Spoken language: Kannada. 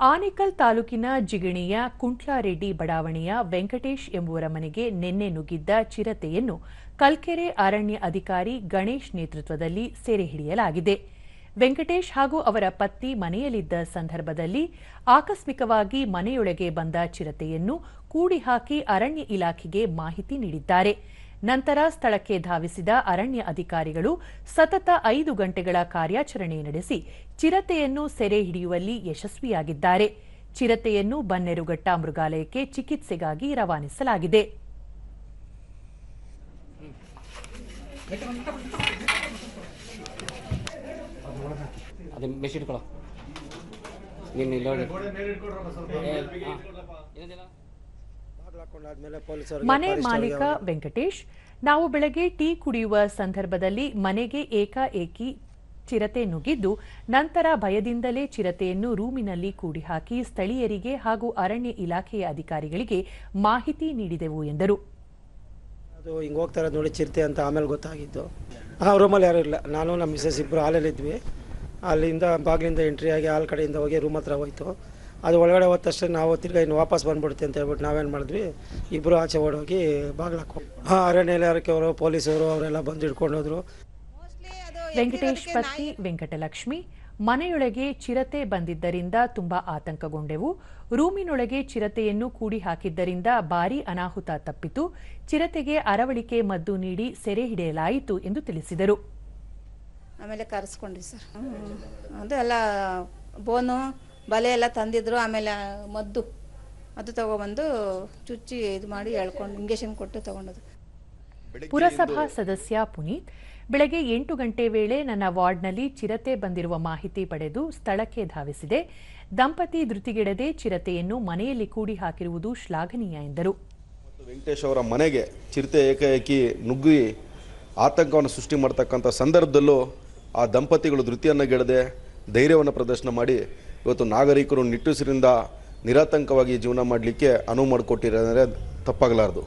ಆನೇಕಲ್ ತಾಲೂಕಿನ ಜಿಗಣಿಯ ಕುಂಟ್ಲಾರೆಡ್ಡಿ ಬಡಾವಣೆಯ ವೆಂಕಟೇಶ್ ಎಂಬುವರ ಮನೆಗೆ ನಿನ್ನೆ ನುಗ್ಗಿದ್ದ ಚಿರತೆಯನ್ನು ಕಲ್ಕೆರೆ ಅರಣ್ಯ ಅಧಿಕಾರಿ ಗಣೇಶ್ ನೇತೃತ್ವದಲ್ಲಿ ಸೆರೆ ಹಿಡಿಯಲಾಗಿದೆ ವೆಂಕಟೇಶ್ ಹಾಗೂ ಅವರ ಪತ್ನಿ ಮನೆಯಲ್ಲಿದ್ದ ಸಂದರ್ಭದಲ್ಲಿ ಆಕಸ್ಮಿಕವಾಗಿ ಮನೆಯೊಳಗೆ ಬಂದ ಚಿರತೆಯನ್ನು ಕೂಡಿ ಹಾಕಿ ಅರಣ್ಯ ಇಲಾಖೆಗೆ ಮಾಹಿತಿ ನೀಡಿದ್ದಾರೆ. ನಂತರ ಸ್ಥಳಕ್ಕೆ ಧಾವಿಸಿದ ಅರಣ್ಯ ಅಧಿಕಾರಿಗಳು ಸತತ ಐದು ಗಂಟೆಗಳ ಕಾರ್ಯಾಚರಣೆ ನಡೆಸಿ ಚಿರತೆಯನ್ನು ಸೆರೆ ಹಿಡಿಯುವಲ್ಲಿ ಯಶಸ್ವಿಯಾಗಿದ್ದಾರೆ. ಚಿರತೆಯನ್ನು ಬನ್ನೇರುಘಟ್ಟ ಮೃಗಾಲಯಕ್ಕೆ ಚಿಕಿತ್ಸೆಗಾಗಿ ರವಾನಿಸಲಾಗಿದೆ. ಅದು ಮನೆ ಮಾಲೀಕ ವೆಂಕಟೇಶ್ ನಾವು ಬೆಳಗ್ಗೆ ಟೀ ಕುಡಿಯುವ ಸಂದರ್ಭದಲ್ಲಿ ಮನೆಗೆ ಏಕಾಏಕಿ ಚಿರತೆ ನುಗ್ಗಿದ್ದು ನಂತರ ಭಯದಿಂದಲೇ ಚಿರತೆಯನ್ನು ರೂಮಿನಲ್ಲಿ ಕೂಡಿ ಹಾಕಿ ಸ್ಥಳೀಯರಿಗೆ ಹಾಗೂ ಅರಣ್ಯ ಇಲಾಖೆಯ ಅಧಿಕಾರಿಗಳಿಗೆ ಮಾಹಿತಿ ನೀಡಿದೆವು ಎಂದರು. ಅದು ಹಿಂಗೆ ಹೋಗ್ತಾ ಇರೋದು ನೋಡಿ ಚಿರತೆ ಅಂತ ಆಮೇಲೆ ಗೊತ್ತಾಗಿದ್ದು. ಆ ರೂಮಲ್ಲಿ ಯಾರೂ ಇಲ್ಲ. ನಾನು ನಮ್ಮ ಮಿಸಸ್ ಇಬ್ಬರು ಹಾಲಲ್ಲಿದ್ವಿ. ಅಲ್ಲಿಂದ ಬಾಗಿಲಿಂದ ಎಂಟ್ರಿ ಆಗಿ ಹಾಲ್ ಕಡೆಯಿಂದ ಹೋಗಿ ರೂಮ್ ಹತ್ರ ಹೋಯ್ತು. ಅದು ಒಳಗಡೆ ಹೋದ ತಕ್ಷಣ ನಾವು ತಿರ್ಗಾ ಇನ್ನು ವಾಪಸ್ ಬಂದ್ಬಿಡುತ್ತೆ ಅಂತ ಹೇಳ್ಬಿಟ್ಟು ನಾವೇನು ಮಾಡಿದ್ವಿ ಇಬ್ಬರು ಆಚೆ ಓಡೋಗಿ ಬಾಗಿಲು ಹಾಕೋ ಹಾಂ ಅರಣ್ಯ ಇಲಾಖೆ ಅವರು ಪೊಲೀಸರು ಅವರೆಲ್ಲ ಬಂದು ಹಿಡ್ಕೊಂಡು ಹೋದ್ರು. ವೆಂಕಟೇಶ್ ಪತ್ನಿ ವೆಂಕಟಲಕ್ಷ್ಮಿ ಮನೆಯೊಳಗೆ ಚಿರತೆ ಬಂದಿದ್ದರಿಂದ ತುಂಬಾ ಆತಂಕಗೊಂಡೆವು. ರೂಮಿನೊಳಗೆ ಚಿರತೆಯನ್ನು ಕೂಡಿ ಹಾಕಿದ್ದರಿಂದ ಭಾರಿ ಅನಾಹುತ ತಪ್ಪಿತು. ಚಿರತೆಗೆ ಅರವಳಿಕೆ ಮದ್ದು ನೀಡಿ ಸೆರೆ ಹಿಡಿಯಲಾಯಿತು ಎಂದು ತಿಳಿಸಿದರು. ಆಮೇಲೆ ಕರೆಸ್ಕೊಂಡ್ರಿ ಸರ್. ಅದು ಎಲ್ಲ ಬೋನು ಬಲೆ ಎಲ್ಲ ತಂದಿದ್ರು ಆಮೇಲೆ ಮದ್ದು. ಅದು ತಗೊಬಂದು ಚುಚ್ಚಿ ಇದು ಮಾಡಿ ಎಳ್ಕೊಂಡು ಇಂಜೆಕ್ಷನ್ ಕೊಟ್ಟು ತಗೊಂಡದು. ಪುರಸಭಾ ಸದಸ್ಯ ಪುನೀತ್ ಬೆಳಗ್ಗೆ ಎಂಟು ಗಂಟೆ ವೇಳೆ ನನ್ನ ವಾರ್ಡ್ನಲ್ಲಿ ಚಿರತೆ ಬಂದಿರುವ ಮಾಹಿತಿ ಪಡೆದು ಸ್ಥಳಕ್ಕೆ ಧಾವಿಸಿದೆ. ದಂಪತಿ ಧೃತಿಗೆಡದೆ ಚಿರತೆಯನ್ನು ಮನೆಯಲ್ಲಿ ಕೂಡಿ ಹಾಕಿರುವುದು ಶ್ಲಾಘನೀಯ ಎಂದರು. ವೆಂಕಟೇಶ್ ಅವರ ಮನೆಗೆ ಚಿರತೆ ಏಕಾಏಕಿ ನುಗ್ಗಿ ಆತಂಕವನ್ನು ಸೃಷ್ಟಿ ಮಾಡ್ತಕ್ಕಂಥ ಸಂದರ್ಭದಲ್ಲೂ ಆ ದಂಪತಿಗಳು ಧೃತಿಯನ್ನು ಗೆಡದೆ ಧೈರ್ಯವನ್ನು ಪ್ರದರ್ಶನ ಮಾಡಿ ಇವತ್ತು ನಾಗರಿಕರು ನಿಟ್ಟುಸಿರಿಂದ ನಿರಾತಂಕವಾಗಿ ಜೀವನ ಮಾಡಲಿಕ್ಕೆ ಅನುವು ಮಾಡಿಕೊಟ್ಟಿರೋದಂದರೆ ತಪ್ಪಾಗಲಾರದು.